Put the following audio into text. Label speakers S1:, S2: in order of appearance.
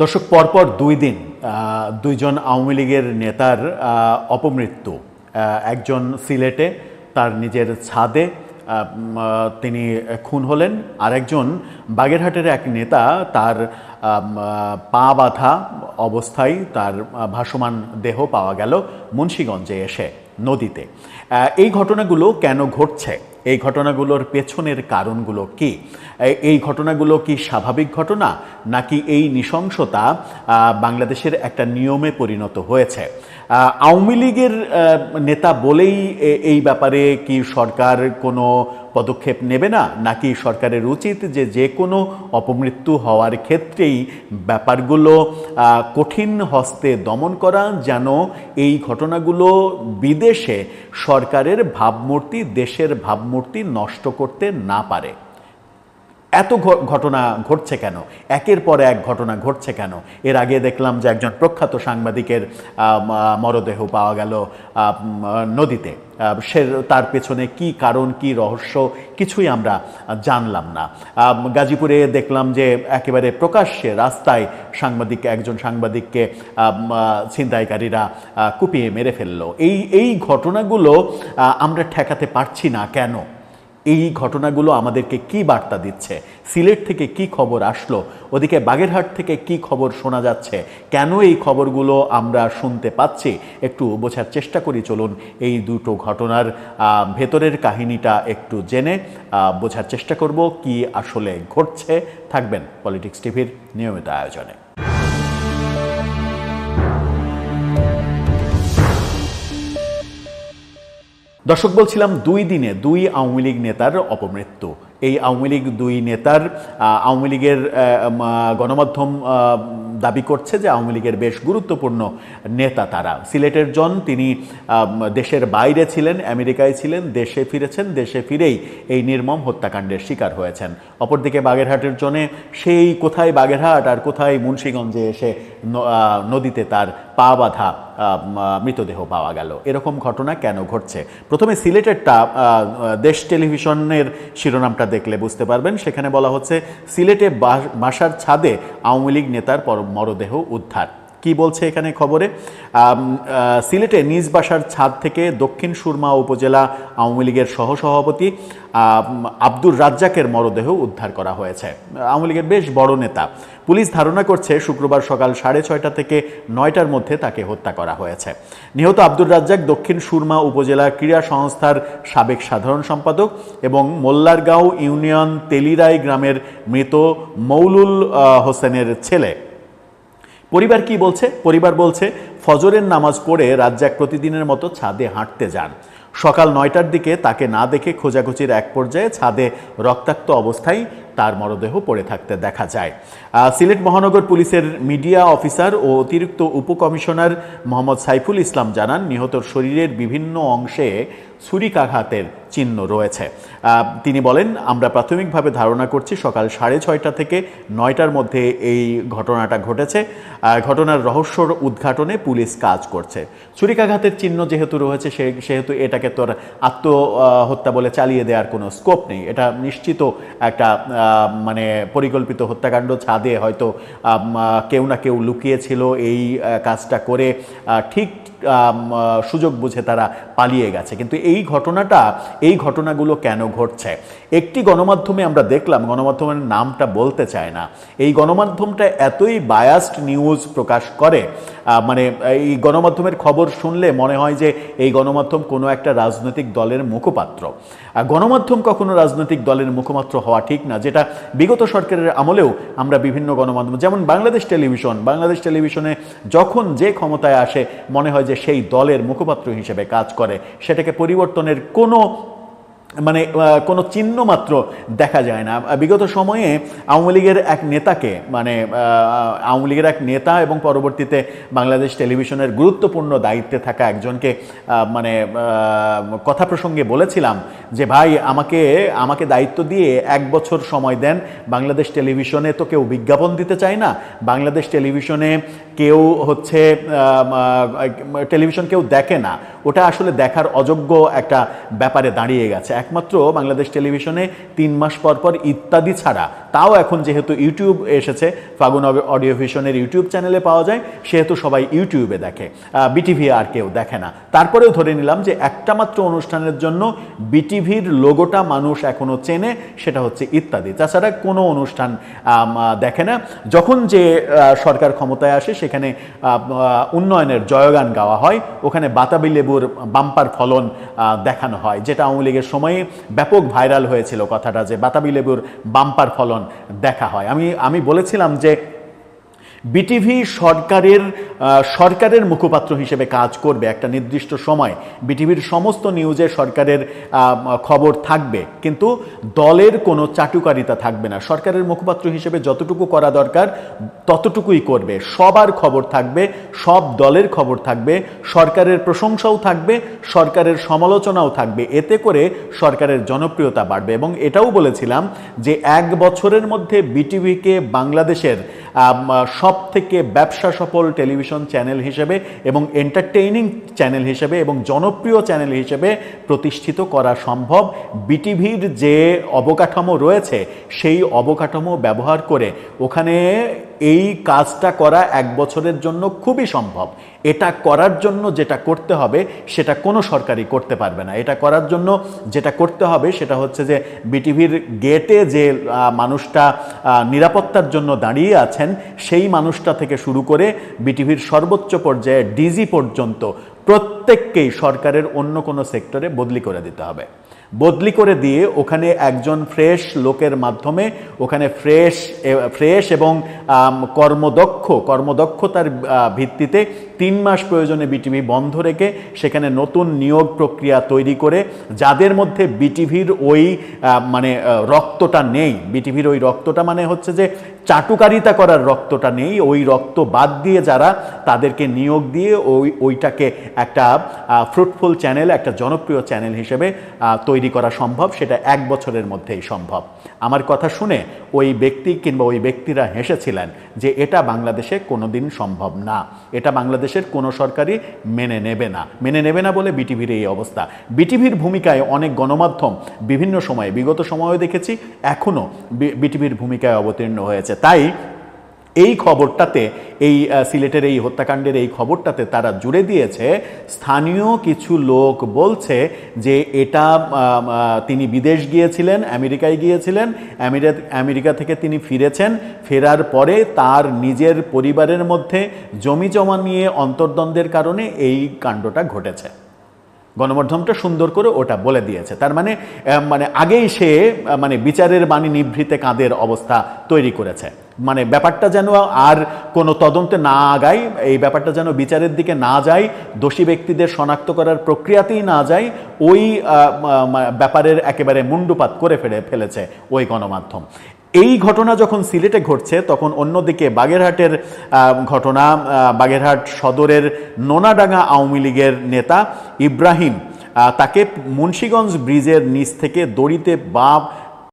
S1: দর্শক, পরপর দুই দিন দুইজন আওয়ামী লীগের নেতার অপমৃত্যু একজন সিলেটে, তার নিজের ছাদে তিনি খুন হলেন। আরেকজন বাগেরহাটের এক নেতা, তার পা বাঁধা অবস্থায় তার ভাসমান দেহ পাওয়া গেল মুন্সীগঞ্জে এসে নদীতে। এই ঘটনাগুলো কেন ঘটছে? এই ঘটনাগুলোর পেছনের কারণগুলো কি? এই ঘটনাগুলো কি স্বাভাবিক ঘটনা? নাকি এই নৃশংসতা বাংলাদেশের একটা নিয়মে পরিণত হয়েছে? আওয়ামী লীগের নেতা বলেই এই ব্যাপারে কি সরকার কোনো পদক্ষেপ নেবে না? নাকি সরকারের উচিত যে যে কোনো অপমৃত্যু হওয়ার ক্ষেত্রেই ব্যাপারগুলো কঠিন হস্তে দমন করা যেন এই ঘটনাগুলো বিদেশে সরকারের ভাবমূর্তি, দেশের ভাবমূর্তি নষ্ট করতে না পারে। এত ঘটনা ঘটছে কেন? একের পর এক ঘটনা ঘটছে কেন? এর আগে দেখলাম যে একজন প্রখ্যাত সাংবাদিকের মরদেহ পাওয়া গেল নদীতে। সে তার পেছনে কি কারণ, কি রহস্য, কিছুই আমরা জানলাম না। গাজীপুরে দেখলাম যে একেবারে প্রকাশ্যে রাস্তায় সাংবাদিক, একজন সাংবাদিককে ছিনতাইকারীরা কুপিয়ে মেরে ফেলল। এই এই ঘটনাগুলো আমরা ঠেকাতে পারছি না কেন? এই ঘটনাগুলো আমাদেরকে কি বার্তা দিচ্ছে? সিলেট থেকে কি খবর আসলো? ওদিকে বাগেরহাট থেকে কি খবর শোনা যাচ্ছে? কেন এই খবরগুলো আমরা শুনতে পাচ্ছি? একটু বোঝার চেষ্টা করি, চলুন এই দুটো ঘটনার ভেতরের কাহিনীটা একটু জেনে বোঝার চেষ্টা করব কি আসলে ঘটছে। থাকবেন পলিটিক্স টিভির নিয়মিত আয়োজনে। দর্শক, বলছিলাম দুই দিনে দুই আওয়ামী লীগ নেতার অপমৃত্যু। এই আওয়ামী লীগ দুই নেতার আওয়ামী লীগের গণমাধ্যম দাবি করছে যে আওয়ামী লীগের বেশ গুরুত্বপূর্ণ নেতা তারা। সিলেটের জন তিনি দেশের বাইরে ছিলেন, আমেরিকায় ছিলেন, দেশে ফিরেছেন, দেশে ফিরেই এই নির্মম হত্যাকাণ্ডের শিকার হয়েছেন। অপরদিকে বাগেরহাটের জনে সেই কোথায় বাগেরহাট আর কোথায় মুন্সীগঞ্জে এসে নদীতে তার পা বাঁধা মৃতদেহ পাওয়া গেল। এরকম ঘটনা কেন ঘটছে? প্রথমে সিলেটেরটা দেশ টেলিভিশনের শিরোনামটা দেখলে বুঝতে পারবেন। সেখানে বলা হচ্ছে, সিলেটে বাসার ছাদে আওয়ামী লীগ নেতার পর, মরদেহ উদ্ধার। কি বলছে এখানে খবরে? সিলেটে নিজ বাসার ছাদ থেকে দক্ষিণ সুরমা উপজেলা আওয়ামী লীগের সহসভাপতি আব্দুর রাজ্জাকের মরদেহ উদ্ধার করা হয়েছে। আওয়ামী লীগের বেশ বড় নেতা। পুলিশ ধারণা করছে শুক্রবার সকাল সাড়ে ছয়টা থেকে নয়টার মধ্যে তাকে হত্যা করা হয়েছে। নিহত আব্দুর রাজ্জাক দক্ষিণ সুরমা উপজেলা ক্রীড়া সংস্থার সাবেক সাধারণ সম্পাদক এবং মোল্লারগাঁও ইউনিয়ন তেলিরাই গ্রামের মৃত মৌলুল হোসেনের ছেলে। পরিবার কি বলছে? পরিবার বলছে, ফজরের নামাজ পড়ে রাজ্জাক প্রতিদিনের মতো ছাদে হাঁটতে যান। সকাল নয়টার দিকে তাকে না দেখে খোঁজাখুঁজির এক পর্যায়ে ছাদে রক্তাক্ত অবস্থায় তার মরদেহ পড়ে থাকতে দেখা যায়। সিলেট মহানগর পুলিশের মিডিয়া অফিসার ও অতিরিক্ত উপকমিশনার মোহাম্মদ সাইফুল ইসলাম জানান, নিহতর শরীরের বিভিন্ন অংশে ছুরিকাঘাতের চিহ্ন রয়েছে। তিনি বলেন, আমরা প্রাথমিকভাবে ধারণা করছি সকাল সাড়ে ছয়টা থেকে নয়টার মধ্যে এই ঘটনাটা ঘটেছে। ঘটনার রহস্যর উদ্ঘাটনে পুলিশ কাজ করছে। ছুরিকাঘাতের চিহ্ন যেহেতু রয়েছে, সে, সেহেতু এটাকে তোর আত্মহত্যা বলে চালিয়ে দেওয়ার কোনো স্কোপ নেই। এটা নিশ্চিত একটা মানে পরিকল্পিত হত্যাকাণ্ড ছাদে হয়তো কেউ না কেউ লুকিয়েছিল এই কাজটা করে। ঠিক সুযোগ বুঝে তারা পালিয়ে গেছে। কিন্তু এই ঘটনাটা এই ঘটনাগুলো কেন ঘটছে? একটি গণমাধ্যমে আমরা দেখলাম, গণমাধ্যমের নামটা বলতে চায় না। এই গণমাধ্যমটা এতই বায়াসড নিউজ প্রকাশ করে মানে এই গণমাধ্যমের খবর শুনলে মনে হয় যে এই গণমাধ্যম কোনো একটা রাজনৈতিক দলের মুখপাত্র। গণমাধ্যম কখনো রাজনৈতিক দলের মুখপাত্র হওয়া ঠিক না, যেটা বিগত সরকারের আমলেও আমরা বিভিন্ন গণমাধ্যম, যেমন বাংলাদেশ টেলিভিশন, বাংলাদেশ টেলিভিশনে যখন যে ক্ষমতায় আসে, মনে হয় যে সেই দলের মুখপাত্র হিসেবে কাজ করে, সেটাকে পরিবর্তনের কোনো মানে কোনো চিহ্ন মাত্র দেখা যায় না। বিগত সময়ে আওয়ামী লীগের এক নেতাকে মানে আওয়ামী লীগের এক নেতা এবং পরবর্তীতে বাংলাদেশ টেলিভিশনের গুরুত্বপূর্ণ দায়িত্বে থাকা একজনকে মানে কথা প্রসঙ্গে বলেছিলাম যে, ভাই, আমাকে আমাকে দায়িত্ব দিয়ে এক বছর সময় দেন। বাংলাদেশ টেলিভিশনে তো কেউ বিজ্ঞাপন দিতে চায় না। বাংলাদেশ টেলিভিশনে কেউ হচ্ছে টেলিভিশন কেউ দেখে না। ওটা আসলে দেখার অযোগ্য একটা ব্যাপারে দাঁড়িয়ে গেছে। একমাত্র বাংলাদেশ টেলিভিশনে তিন মাস পর পর ইত্যাদি ছাড়া, তাও এখন যেহেতু ইউটিউব এসেছে, ফাগুন অডিও ভিশনের ইউটিউব চ্যানেলে পাওয়া যায়, সেহেতু সবাই ইউটিউবে দেখে বিটিভি আর কেউ দেখে না। তারপরেও ধরে নিলাম যে একটা মাত্র অনুষ্ঠানের জন্য বিটিভির লোগোটা মানুষ এখনও চেনে, সেটা হচ্ছে ইত্যাদি। তাছাড়া কোনো অনুষ্ঠান দেখে না। যখন যে সরকার ক্ষমতায় আসে সেখানে উন্নয়নের জয়গান গাওয়া হয়। ওখানে বাতাবি লেবুর বাম্পার ফলন দেখানো হয়, যেটা আওয়ামী লীগের সময়ে ব্যাপক ভাইরাল হয়েছিল কথাটা, যে বাতাবি লেবুর বাম্পার ফলন দেখা হয়। আমি আমি বলেছিলাম যে বিটিভি সরকারের সরকারের মুখপাত্র হিসেবে কাজ করবে একটা নির্দিষ্ট সময়। বিটিভির সমস্ত নিউজে সরকারের খবর থাকবে। কিন্তু দলের কোনো চাটুকারিতা থাকবে না। সরকারের মুখপাত্র হিসেবে যতটুকু করা দরকার, ততটুকুই করবে। সবার খবর থাকবে, সব দলের খবর থাকবে, সরকারের প্রশংসাও থাকবে, সরকারের সমালোচনাও থাকবে। এতে করে সরকারের জনপ্রিয়তা বাড়বে। এবং এটাও বলেছিলাম যে এক বছরের মধ্যে বিটিভিকে বাংলাদেশের সব থেকে ব্যবসা সফল টেলিভিশন চ্যানেল হিসেবে এবং এন্টারটেইনিং চ্যানেল হিসেবে এবং জনপ্রিয় চ্যানেল হিসেবে প্রতিষ্ঠিত করা সম্ভব। বিটিভির যে অবকাঠামো রয়েছে, সেই অবকাঠামো ব্যবহার করে ওখানে এই কাজটা করা এক বছরের জন্য খুবই সম্ভব। এটা করার জন্য যেটা করতে হবে, সেটা কোনো সরকারই করতে পারবে না। এটা করার জন্য যেটা করতে হবে, সেটা হচ্ছে যে বিটিভির গেটে যে মানুষটা নিরাপত্তার জন্য দাঁড়িয়ে আছেন, সেই মানুষটা থেকে শুরু করে বিটিভির সর্বোচ্চ পর্যায়ে ডিজি পর্যন্ত প্রত্যেককেই সরকারের অন্য কোনো সেক্টরে বদলি করে দিতে হবে। বদলি করে দিয়ে ওখানে একজন ফ্রেশ লোকের মাধ্যমে, ওখানে ফ্রেশ ফ্রেশ এবং কর্মদক্ষ, কর্মদক্ষতার ভিত্তিতে তিন মাস প্রয়োজনে বিটিভি বন্ধ রেখে সেখানে নতুন নিয়োগ প্রক্রিয়া তৈরি করে যাদের মধ্যে বিটিভির ওই মানে রক্তটা নেই, বিটিভির ওই রক্তটা মানে হচ্ছে যে চাটুকারিতা করার রক্তটা নেই, ওই রক্ত বাদ দিয়ে যারা তাদেরকে নিয়োগ দিয়ে ওই, ওইটাকে একটা ফ্রুটফুল চ্যানেল একটা জনপ্রিয় চ্যানেল হিসেবে তৈরি করা সম্ভব, সেটা এক বছরের মধ্যেই সম্ভব। আমার কথা শুনে ওই ব্যক্তি কিংবা ওই ব্যক্তিরা হেসেছিলেন যে এটা বাংলাদেশে কোনোদিন সম্ভব না। এটা বাংলাদেশের কোনো সরকারই মেনে নেবে না। মেনে নেবে না বলে বিটিভির এই অবস্থা। বিটিভির ভূমিকায় অনেক গণমাধ্যম বিভিন্ন সময়ে, বিগত সময়েও দেখেছি, এখনও বিটিভির ভূমিকায় অবতীর্ণ হয়েছে। তাই এই খবরটাতে, এই সিলেটের এই হত্যাকাণ্ডের এই খবরটাতে তারা জুড়ে দিয়েছে, স্থানীয় কিছু লোক বলছে যে এটা তিনি বিদেশ গিয়েছিলেন, আমেরিকায় গিয়েছিলেন, আমেরিকা থেকে তিনি ফিরেছেন, ফেরার পরে তার নিজের পরিবারের মধ্যে জমি জমা নিয়ে অন্তর্দ্বন্দ্বের কারণে এই কাণ্ডটা ঘটেছে। গণমাধ্যমটা সুন্দর করে ওটা বলে দিয়েছে। তার মানে মানে আগেই সে মানে বিচারের বাণী নিভৃতে কাঁদের অবস্থা তৈরি করেছে। মানে ব্যাপারটা যেন আর কোনো তদন্তে না আগায়, এই ব্যাপারটা যেন বিচারের দিকে না যায়, দোষী ব্যক্তিদের শনাক্ত করার প্রক্রিয়াতেই না যায়, ওই ব্যাপারের একেবারে মুন্ডুপাত করে ফেলে, ফেলেছে ওই গণমাধ্যম। এই ঘটনা যখন সিলেটে ঘটছে, তখন অন্যদিকে বাগেরহাটের ঘটনা বাগেরহাট সদরের নোনাডাঙ্গা আওয়ামী লীগের নেতা ইব্রাহিম তাকে মুন্সীগঞ্জ ব্রিজের নিচ থেকে দড়িতে বাপ